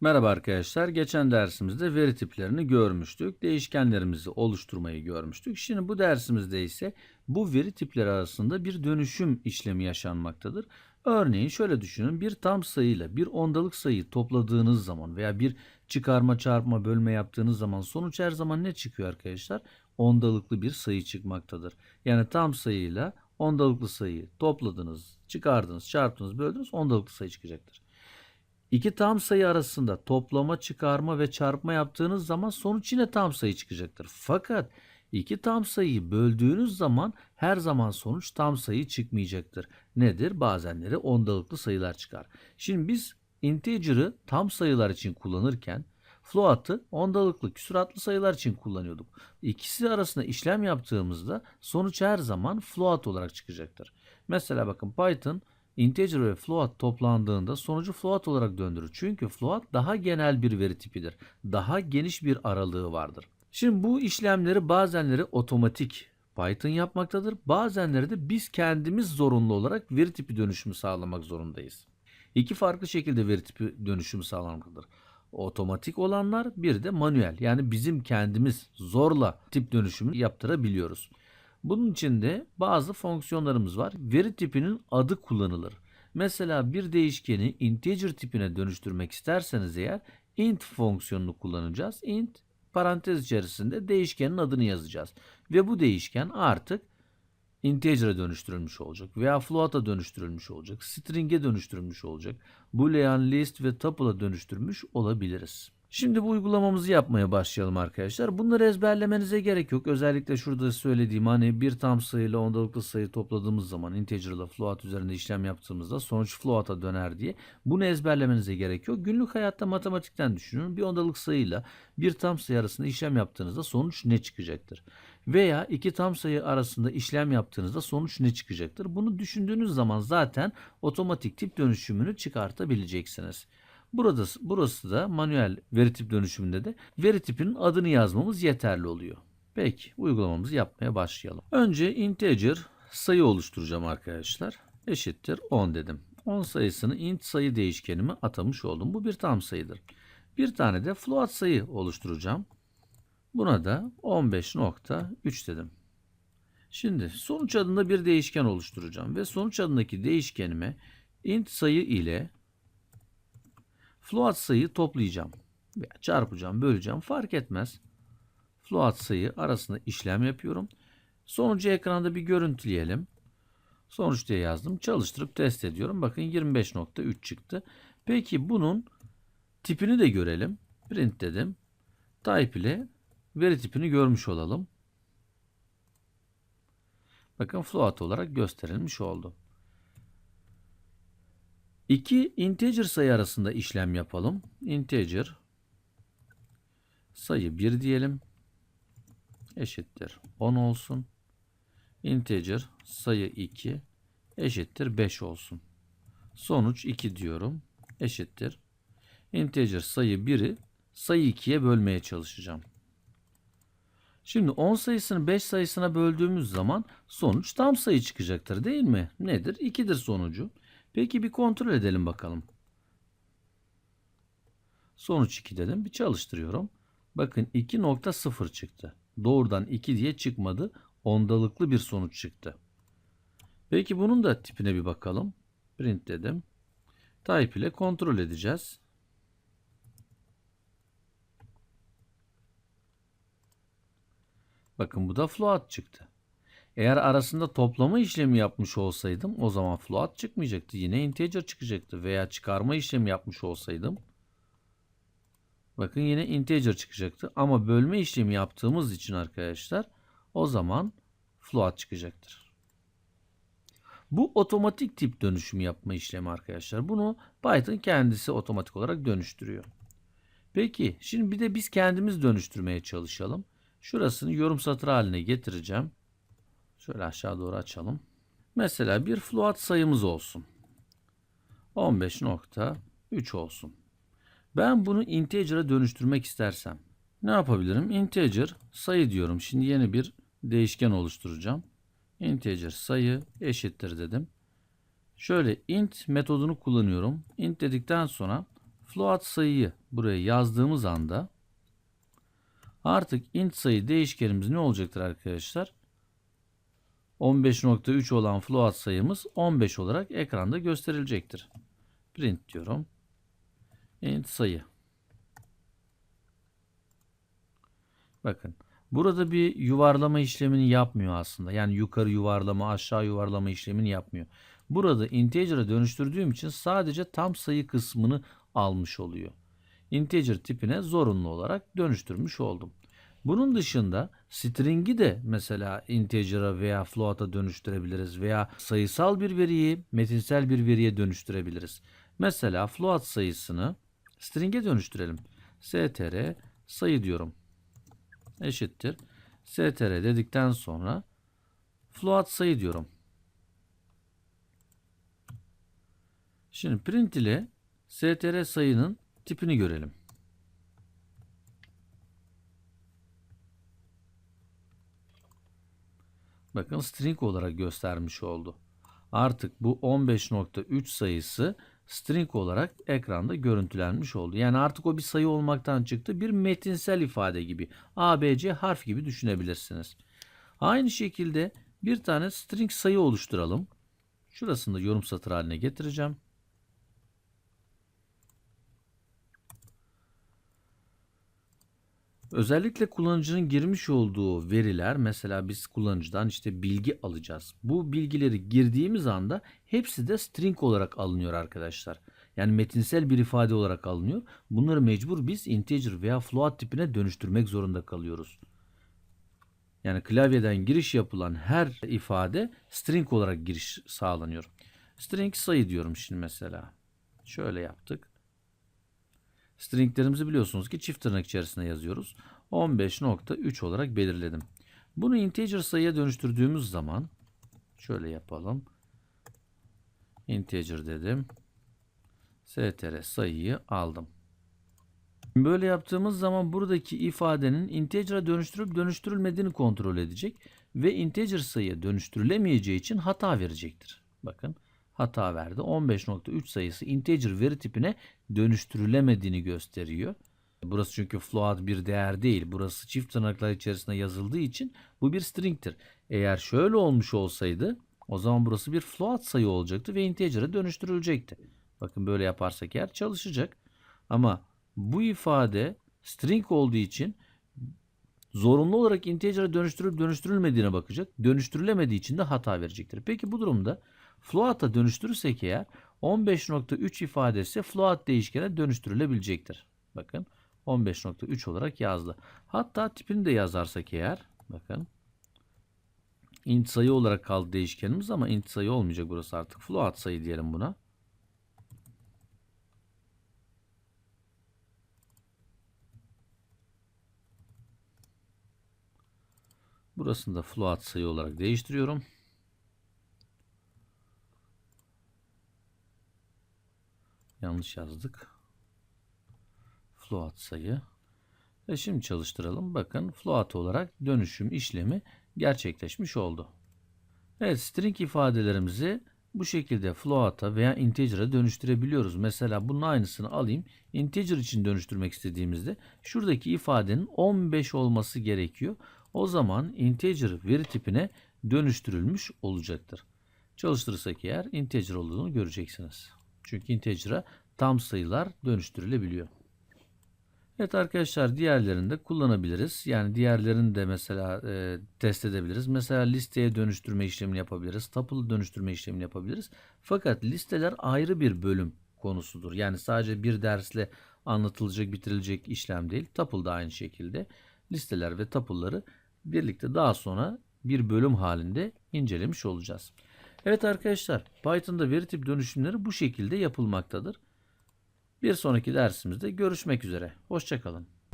Merhaba arkadaşlar. Geçen dersimizde veri tiplerini görmüştük. Değişkenlerimizi oluşturmayı görmüştük. Şimdi bu dersimizde ise bu veri tipleri arasında bir dönüşüm işlemi yaşanmaktadır. Örneğin şöyle düşünün. Bir tam sayıyla bir ondalık sayıyı topladığınız zaman veya bir çıkarma, çarpma, bölme yaptığınız zaman sonuç her zaman ne çıkıyor arkadaşlar? Ondalıklı bir sayı çıkmaktadır. Yani tam sayıyla ondalıklı sayıyı topladınız, çıkardınız, çarptınız, böldünüz ondalıklı sayı çıkacaktır. İki tam sayı arasında toplama, çıkarma ve çarpma yaptığınız zaman sonuç yine tam sayı çıkacaktır. Fakat iki tam sayıyı böldüğünüz zaman her zaman sonuç tam sayı çıkmayacaktır. Nedir? Bazenleri ondalıklı sayılar çıkar. Şimdi biz integer'ı tam sayılar için kullanırken float'ı ondalıklı küsuratlı sayılar için kullanıyorduk. İkisi arasında işlem yaptığımızda sonuç her zaman float olarak çıkacaktır. Mesela bakın Python integer ve float toplandığında sonucu float olarak döndürür. Çünkü float daha genel bir veri tipidir. Daha geniş bir aralığı vardır. Şimdi bu işlemleri bazenleri otomatik Python yapmaktadır. Bazenleri de biz kendimiz zorunlu olarak veri tipi dönüşümü sağlamak zorundayız. İki farklı şekilde veri tipi dönüşümü sağlanmaktadır. Otomatik olanlar bir de manuel yani bizim kendimiz zorla tip dönüşümü yaptırabiliyoruz. Bunun için de bazı fonksiyonlarımız var. Veri tipinin adı kullanılır. Mesela bir değişkeni integer tipine dönüştürmek isterseniz eğer int fonksiyonunu kullanacağız. int parantez içerisinde değişkenin adını yazacağız. Ve bu değişken artık integer'e dönüştürülmüş olacak veya float'a dönüştürülmüş olacak, string'e dönüştürülmüş olacak, boolean, list ve tuple'a dönüştürmüş olabiliriz. Şimdi bu uygulamamızı yapmaya başlayalım arkadaşlar. Bunları ezberlemenize gerek yok. Özellikle şurada söylediğim hani bir tam sayı ile ondalıklı sayı topladığımız zaman integer ile float üzerinde işlem yaptığımızda sonuç float'a döner diye. Bunu ezberlemenize gerek yok. Günlük hayatta matematikten düşünün. Bir ondalık sayıyla bir tam sayı arasında işlem yaptığınızda sonuç ne çıkacaktır? Veya iki tam sayı arasında işlem yaptığınızda sonuç ne çıkacaktır? Bunu düşündüğünüz zaman zaten otomatik tip dönüşümünü çıkartabileceksiniz. Burada, burası da manuel veri tip dönüşümünde de veri tipinin adını yazmamız yeterli oluyor. Peki uygulamamızı yapmaya başlayalım. Önce integer sayı oluşturacağım arkadaşlar. Eşittir 10 dedim. 10 sayısını int sayı değişkenime atamış oldum. Bu bir tam sayıdır. Bir tane de float sayı oluşturacağım. Buna da 15.3 dedim. Şimdi sonuç adında bir değişken oluşturacağım ve sonuç adındaki değişkenime int sayı ile float sayı toplayacağım. Veya çarpacağım, böleceğim fark etmez. Float sayı arasında işlem yapıyorum. Sonucu ekranda bir görüntüleyelim. Sonuç diye yazdım. Çalıştırıp test ediyorum. Bakın 25.3 çıktı. Peki bunun tipini de görelim. Print dedim. Type ile veri tipini görmüş olalım. Bakın float olarak gösterilmiş oldu. İki integer sayı arasında işlem yapalım. Integer sayı 1 diyelim. Eşittir 10 olsun. Integer sayı 2 eşittir 5 olsun. Sonuç 2 diyorum. Eşittir. Integer sayı 1'i sayı 2'ye bölmeye çalışacağım. Şimdi 10 sayısını 5 sayısına böldüğümüz zaman sonuç tam sayı çıkacaktır değil mi? Nedir? 2'dir sonucu. Peki bir kontrol edelim bakalım. Sonuç 2 dedim. Bir çalıştırıyorum. Bakın 2.0 çıktı. Doğrudan 2 diye çıkmadı. Ondalıklı bir sonuç çıktı. Peki bunun da tipine bir bakalım. Print dedim. Type ile kontrol edeceğiz. Bakın bu da float çıktı. Eğer arasında toplama işlemi yapmış olsaydım o zaman float çıkmayacaktı. Yine integer çıkacaktı. Veya çıkarma işlemi yapmış olsaydım bakın yine integer çıkacaktı. Ama bölme işlemi yaptığımız için arkadaşlar o zaman float çıkacaktır. Bu otomatik tip dönüşüm yapma işlemi arkadaşlar. Bunu Python kendisi otomatik olarak dönüştürüyor. Peki şimdi bir de biz kendimiz dönüştürmeye çalışalım. Şurasını yorum satır haline getireceğim. Şöyle aşağı doğru açalım. Mesela bir float sayımız olsun. 15.3 olsun. Ben bunu integer'a dönüştürmek istersem ne yapabilirim? Integer sayı diyorum. Şimdi yeni bir değişken oluşturacağım. Integer sayı eşittir dedim. Şöyle int metodunu kullanıyorum. int dedikten sonra float sayıyı buraya yazdığımız anda artık int sayı değişkenimiz ne olacaktır arkadaşlar? 15.3 olan float sayımız 15 olarak ekranda gösterilecektir. Print diyorum. Int sayı. Bakın burada bir yuvarlama işlemini yapmıyor aslında. Yani yukarı yuvarlama aşağı yuvarlama işlemini yapmıyor. Burada integer'a dönüştürdüğüm için sadece tam sayı kısmını almış oluyor. Integer tipine zorunlu olarak dönüştürmüş oldum. Bunun dışında string'i de mesela integer'a veya float'a dönüştürebiliriz veya sayısal bir veriyi metinsel bir veriye dönüştürebiliriz. Mesela float sayısını string'e dönüştürelim. str sayı diyorum. Eşittir. str dedikten sonra float sayı diyorum. Şimdi print ile str sayının tipini görelim. Bakın string olarak göstermiş oldu. Artık bu 15.3 sayısı string olarak ekranda görüntülenmiş oldu. Yani artık o bir sayı olmaktan çıktı. Bir metinsel ifade gibi. A, B, C harf gibi düşünebilirsiniz. Aynı şekilde bir tane string sayı oluşturalım. Şurasını da yorum satır haline getireceğim. Özellikle kullanıcının girmiş olduğu veriler mesela biz kullanıcıdan işte bilgi alacağız. Bu bilgileri girdiğimiz anda hepsi de string olarak alınıyor arkadaşlar. Yani metinsel bir ifade olarak alınıyor. Bunları mecbur biz integer veya float tipine dönüştürmek zorunda kalıyoruz. Yani klavyeden giriş yapılan her ifade string olarak giriş sağlanıyor. String sayı diyorum şimdi mesela. Şöyle yaptık. Stringlerimizi biliyorsunuz ki çift tırnak içerisinde yazıyoruz. 15.3 olarak belirledim. Bunu integer sayıya dönüştürdüğümüz zaman şöyle yapalım. Integer dedim. str sayıyı aldım. Böyle yaptığımız zaman buradaki ifadenin integer'a dönüştürüp dönüştürülmediğini kontrol edecek ve integer sayıya dönüştürülemeyeceği için hata verecektir. Bakın hata verdi. 15.3 sayısı integer veri tipine dönüştürülemediğini gösteriyor. Burası çünkü float bir değer değil. Burası çift tırnaklar içerisinde yazıldığı için bu bir string'tir. Eğer şöyle olmuş olsaydı o zaman burası bir float sayı olacaktı ve integer'e dönüştürülecekti. Bakın böyle yaparsak eğer çalışacak. Ama bu ifade string olduğu için zorunlu olarak integer'e dönüştürüp dönüştürülmediğine bakacak. Dönüştürülemediği için de hata verecektir. Peki bu durumda float'a dönüştürürsek eğer 15.3 ifadesi float değişkene dönüştürülebilecektir. Bakın 15.3 olarak yazdı. Hatta tipini de yazarsak eğer bakın int sayı olarak kaldı değişkenimiz ama int sayı olmayacak burası artık float sayı diyelim buna. Burasını da float sayı olarak değiştiriyorum. Yanlış yazdık. Float sayı. Ve şimdi çalıştıralım. Bakın float olarak dönüşüm işlemi gerçekleşmiş oldu. Evet string ifadelerimizi bu şekilde float'a veya integer'a dönüştürebiliyoruz. Mesela bunun aynısını alayım. Integer için dönüştürmek istediğimizde şuradaki ifadenin 15 olması gerekiyor. O zaman integer veri tipine dönüştürülmüş olacaktır. Çalıştırırsak eğer integer olduğunu göreceksiniz. Çünkü integer'a tam sayılar dönüştürülebiliyor. Evet arkadaşlar diğerlerini de kullanabiliriz. Yani diğerlerini de mesela e, test edebiliriz. Mesela listeye dönüştürme işlemini yapabiliriz. Tuple dönüştürme işlemini yapabiliriz. Fakat listeler ayrı bir bölüm konusudur. Yani sadece bir dersle anlatılacak, bitirilecek işlem değil. Tuple da aynı şekilde. Listeler ve tuple'ları birlikte daha sonra bir bölüm halinde incelemiş olacağız. Evet arkadaşlar Python'da veri tip dönüşümleri bu şekilde yapılmaktadır. Bir sonraki dersimizde görüşmek üzere. Hoşçakalın.